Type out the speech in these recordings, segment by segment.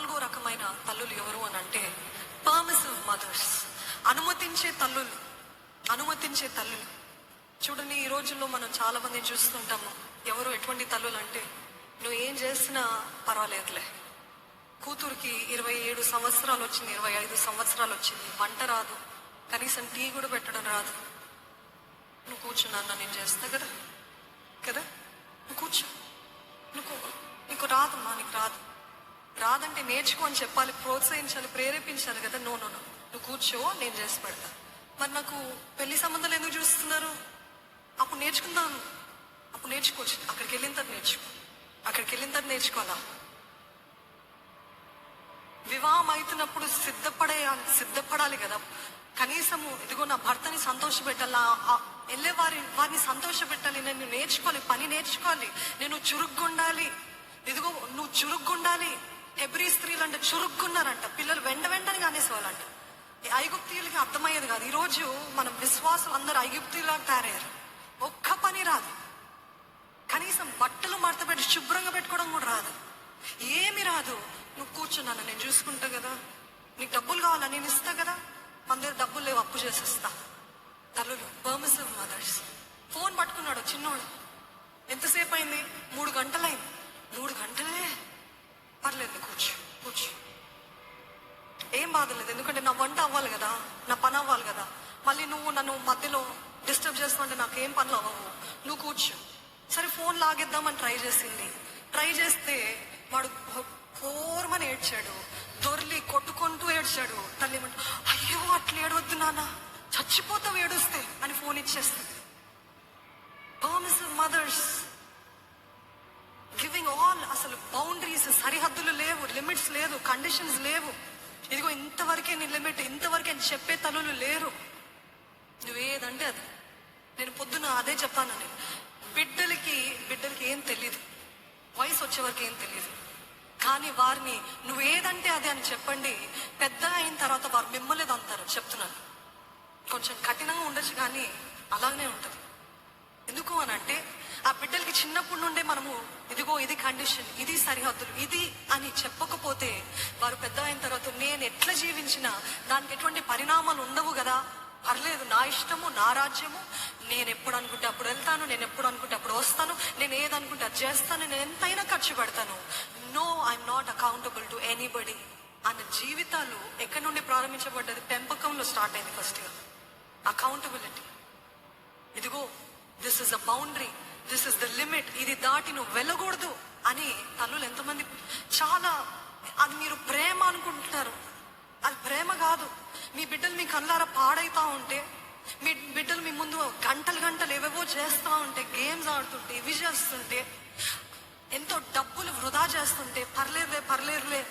నాలుగో రకమైన తల్లులు ఎవరు అని అంటే పర్మిసివ్ మదర్స్ అనుమతించే తల్లులు అనుమతించే తల్లులు. చూడండి ఈ రోజుల్లో మనం చాలా మంది చూస్తుంటాము ఎవరు ఎటువంటి తల్లులు అంటే నువ్వు ఏం చేసినా పర్వాలేదులే. కూతురికి ఇరవై ఏడు సంవత్సరాలు వచ్చింది ఇరవై ఐదు సంవత్సరాలు వచ్చింది వంట రాదు కనీసం టీ కూడా పెట్టడం రాదు. నువ్వు కూర్చున్నా నేను చేస్తా కదా కదా? నువ్వు కూర్చో. నువ్వు నీకు రాదమ్మా నీకు రాదు. రాదంటే నేర్చుకో అని చెప్పాలి ప్రోత్సహించాలి ప్రేరేపించాలి కదా. నో నో నో నువ్వు కూర్చో నేను చేసి పెడతా. మరి నాకు పెళ్ళి సంబంధాలు ఎందుకు చూస్తున్నారు? అప్పుడు నేర్చుకుందాం. అప్పుడు నేర్చుకోవచ్చు అక్కడికి వెళ్ళిన తర్వాత నేర్చుకో. అక్కడికి వెళ్ళిన తర్వాత నేర్చుకోవాలా? వివాహం అవుతున్నప్పుడు సిద్ధపడే సిద్ధపడాలి కదా. కనీసము ఇదిగో నా భర్తని సంతోషపెట్టాలా ఆ వెళ్ళే వారి వారిని సంతోషపెట్టాలి నేను నేర్చుకోవాలి పని నేర్చుకోవాలి. నేను చురుగ్గుండాలి. ఇదిగో నువ్వు చురుగ్గుండాలి. ఎబ్రి స్త్రీలు అంటే చురుగ్గున్నారంట పిల్లలు వెంట వెంటనే కానేసేవాళ్ళంట. ఈ ఐగుప్తీయులకి అర్థమయ్యేది కాదు. ఈరోజు మన విశ్వాసం అందరు ఐగుప్తీయులాగా తయారయ్యారు. ఒక్క పని రాదు. కనీసం బట్టలు మడత పెట్టి శుభ్రంగా పెట్టుకోవడం కూడా రాదు. ఏమి రాదు. నువ్వు కూర్చున్నాను నేను చూసుకుంటా కదా. నీకు డబ్బులు కావాలా? నేను ఇస్తా కదా. మన దగ్గర డబ్బులు లేవు అప్పు చేసిస్తా. తల్లులు పర్మిసివ్ మదర్స్ ఫోన్ పట్టుకున్నాడు చిన్నోడు. ఎంతసేపు అయింది? మూడు గంటలు ఏం ఎందుకంటే నా వంట అవ్వాలి కదా నా పని అవ్వాలి కదా. మళ్ళీ నువ్వు నన్ను మధ్యలో డిస్టర్బ్ చేస్తుంటే నాకేం పనులు అవ్వవు. నువ్వు కూర్చో. సరే ఫోన్ లాగేద్దామని ట్రై చేసింది. ట్రై చేస్తే వాడు ఘోరమని ఏడ్చాడు. దొర్లి కొట్టుకుంటూ ఏడ్చాడు. తల్లి అయ్యో అట్లా ఏడవద్దు నాన్న. చచ్చిపోతావు ఏడుస్తే అని ఫోన్ ఇచ్చేస్తుంది. మదర్స్ గివింగ్ ఆల్ అసలు బౌండరీస్ సరిహద్దులు లేవు లిమిట్స్ లేదు కండిషన్స్ లేవు. ఇదిగో ఇంతవరకే నీ లిమిట్ ఇంతవరకే అని చెప్పే తల్లులు లేరు. నువ్వేదంటే అది. నేను పొద్దున అదే చెప్పాను నేను. బిడ్డలకి బిడ్డలకి ఏం తెలియదు వయసు వచ్చే వరకు ఏం తెలియదు కానీ వారిని నువ్వేదంటే అది అని చెప్పండి. పెద్ద అయిన తర్వాత వారు మిమ్మల్ని అంటారు చెప్తున్నాను. కొంచెం కఠినంగా ఉండొచ్చు కానీ అలాగనే ఉంటుంది. ఎందుకు అని అంటే ఆ బిడ్డలకి చిన్నప్పటి నుండే మనము ఇదిగో ఇది కండిషన్ ఇది సరిహద్దులు ఇది అని చెప్పకపోతే వారు పెద్ద అయిన తర్వాత నేను ఎట్లా జీవించినా దానికి ఎటువంటి పరిణామాలు ఉండవు కదా. పర్లేదు నా ఇష్టము నా రాజ్యము. నేను ఎప్పుడు అనుకుంటే అప్పుడు వెళ్తాను నేను ఎప్పుడు అనుకుంటే అప్పుడు వస్తాను నేను ఏదనుకుంటే అది చేస్తాను నేను ఎంతైనా ఖర్చు పెడతాను. No I'm not accountable to anybody అన్న జీవితాలు ఎక్కడి నుండి ప్రారంభించబడ్డది? పెంపకంలో స్టార్ట్ అయింది ఫస్ట్గా అకౌంటబిలిటీ ఇదిగో this is a boundary this is the limit ఇది దాటి నువ్వు వెళ్ళకూడదు అని తల్లులు ఎంతమంది చాలా అది మీరు ప్రేమ అనుకుంటున్నారు. అది ప్రేమ కాదు. మీ బిడ్డలు మీ కళ్ళారా పాడైతా ఉంటే మీ బిడ్డలు మీ ముందు గంటలు గంటలు ఏవేవో చేస్తూ ఉంటే గేమ్స్ ఆడుతుంటే ఇవి చేస్తుంటే ఎంతో డబ్బులు వృధా చేస్తుంటే పర్లేదులే పర్లేదులే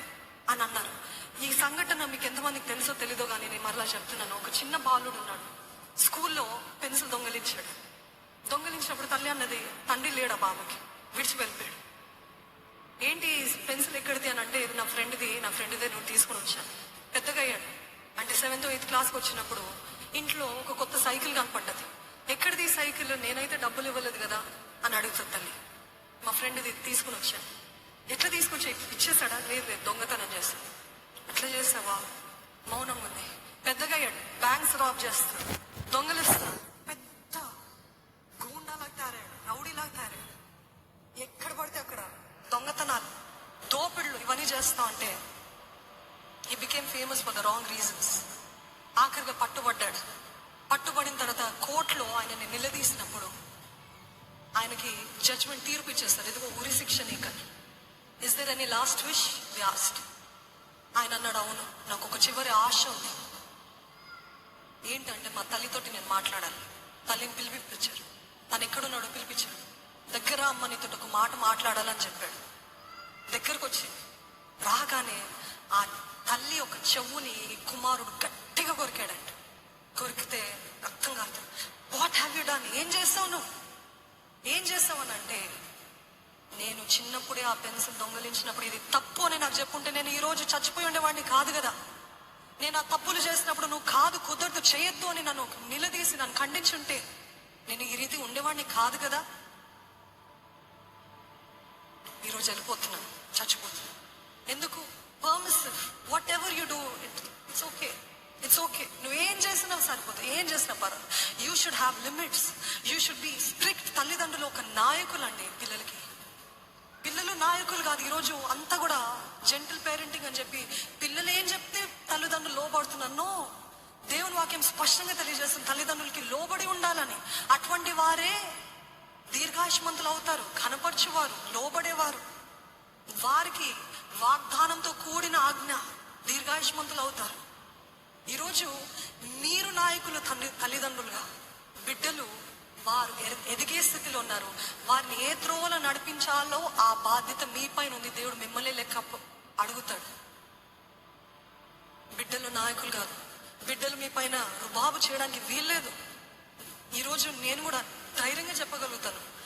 అని అన్నారు. ఈ సంఘటన మీకు ఎంతమందికి తెలుసో తెలీదో కానీ నేను మరలా చెప్తున్నాను. ఒక చిన్న బాలుడు ఉన్నాడు. స్కూల్లో పెన్సిల్ దొంగలించాడు. దొంగలించినప్పుడు తల్లి అన్నది తండ్రి లేడా బాబుకి విడిచి వెళ్ళిపోయాడు. ఏంటి పెన్సిల్ ఎక్కడిది? అని అంటే ఇది నా ఫ్రెండ్ది నా ఫ్రెండ్దే నువ్వు తీసుకుని వచ్చాను పెద్దగా అయ్యాడు. అంటే సెవెంత్ ఎయిత్ క్లాస్కి వచ్చినప్పుడు ఇంట్లో ఒక కొత్త సైకిల్ కనపడ్డది. ఎక్కడిది ఈ సైకిల్? నేనైతే డబ్బులు ఇవ్వలేదు కదా? అని అడుగుతుంది తల్లి. మా ఫ్రెండ్ది తీసుకుని వచ్చాను ఎట్లా తీసుకొచ్చి ఇచ్చేసాడా లేదు లేదు దొంగతనం చేస్తాను అట్లా చేసావా? మౌనం ఉంది. పెద్దగా అయ్యాడు. బ్యాంక్స్ రాబ్ చేస్తాడు దొంగలిస్తాడు ద రాంగ్ రీజన్స్ ఆఖరిగా పట్టుబడ్డాడు. పట్టుబడిన తర్వాత కోర్టులో ఆయనని నిలదీసినప్పుడు ఆయనకి జడ్జ్మెంట్ తీర్పు ఇచ్చేస్తారు. ఇదిగో ఉరి శిక్ష నీకని is there any last wish last ఆయన అన్నాడు అవును నాకు ఒక చివరి ఆశ ఉంది. ఏంటంటే మా తల్లితోటి నేను మాట్లాడాలి. తల్లిని పిలిపించారు. తను ఎక్కడున్నాడో పిలిపించాడు దగ్గర అమ్మ నీతో ఒక మాట మాట్లాడాలని చెప్పాడు. దగ్గరకు వచ్చి రాగానే ఆ తల్లి ఒక చెవుని కుమారుడు గట్టిగా కొరికాడంట. కొరికితే రక్తం కాదు. వాట్ హ్యావ్ యూ డన్ ఏం చేసావు నువ్వు? ఏం చేస్తావు అని అంటే నేను చిన్నప్పుడే ఆ పెన్సిల్ దొంగలించినప్పుడు ఇది తప్పు అని నాకు చెప్పుంటే నేను ఈ రోజు చచ్చిపోయి ఉండేవాడిని కాదు కదా. నేను ఆ తప్పులు చేసినప్పుడు నువ్వు కాదు కుదరదు చేయొద్దు అని నన్ను నిలదీసి నన్ను ఖండించుంటే నేను ఈ రీతి ఉండేవాడిని కాదు కదా. ఈరోజు వెళ్ళిపోతున్నాను. చచ్చిపోతున్నాను ఎందుకు permissive whatever you do it it's okay it's okay నువ్వేం చేసినా సరిపోతుంది ఏం చేసినా పర్వాలేదు. You should have limits you should be strict తల్లిదండ్రులు ఒక నాయకులు అండి పిల్లలకి. పిల్లలు నాయకులు కాదు ఈరోజు అంతా కూడా జెంటల్ పేరెంటింగ్ అని చెప్పి పిల్లలు ఏం చెప్తే తల్లిదండ్రులు లోబడుతున్నాను దేవుని వాక్యం స్పష్టంగా తెలియజేస్తుంది. తల్లిదండ్రులకి లోబడి ఉండాలని. అటువంటి వారే దీర్ఘాయుష్మంతులు అవుతారు కనపరచువారు లోబడేవారు. వారికి వాగ్దానంతో కూడిన ఆజ్ఞ దీర్ఘాయుష్మంతులు అవుతారు. ఈరోజు మీరు నాయకులు తల్లి తల్లిదండ్రులుగా బిడ్డలు వారు ఎదిగే స్థితిలో ఉన్నారు. వారిని ఏ త్రోవలో నడిపించాలో ఆ బాధ్యత మీ పైన ఉంది. దేవుడు మిమ్మల్ని లెక్క అడుగుతాడు. బిడ్డలు నాయకులు కాదు. బిడ్డలు మీ పైన రుబాబు చేయడానికి వీల్లేదు. ఈరోజు నేను కూడా ధైర్యంగా చెప్పగలుగుతాను.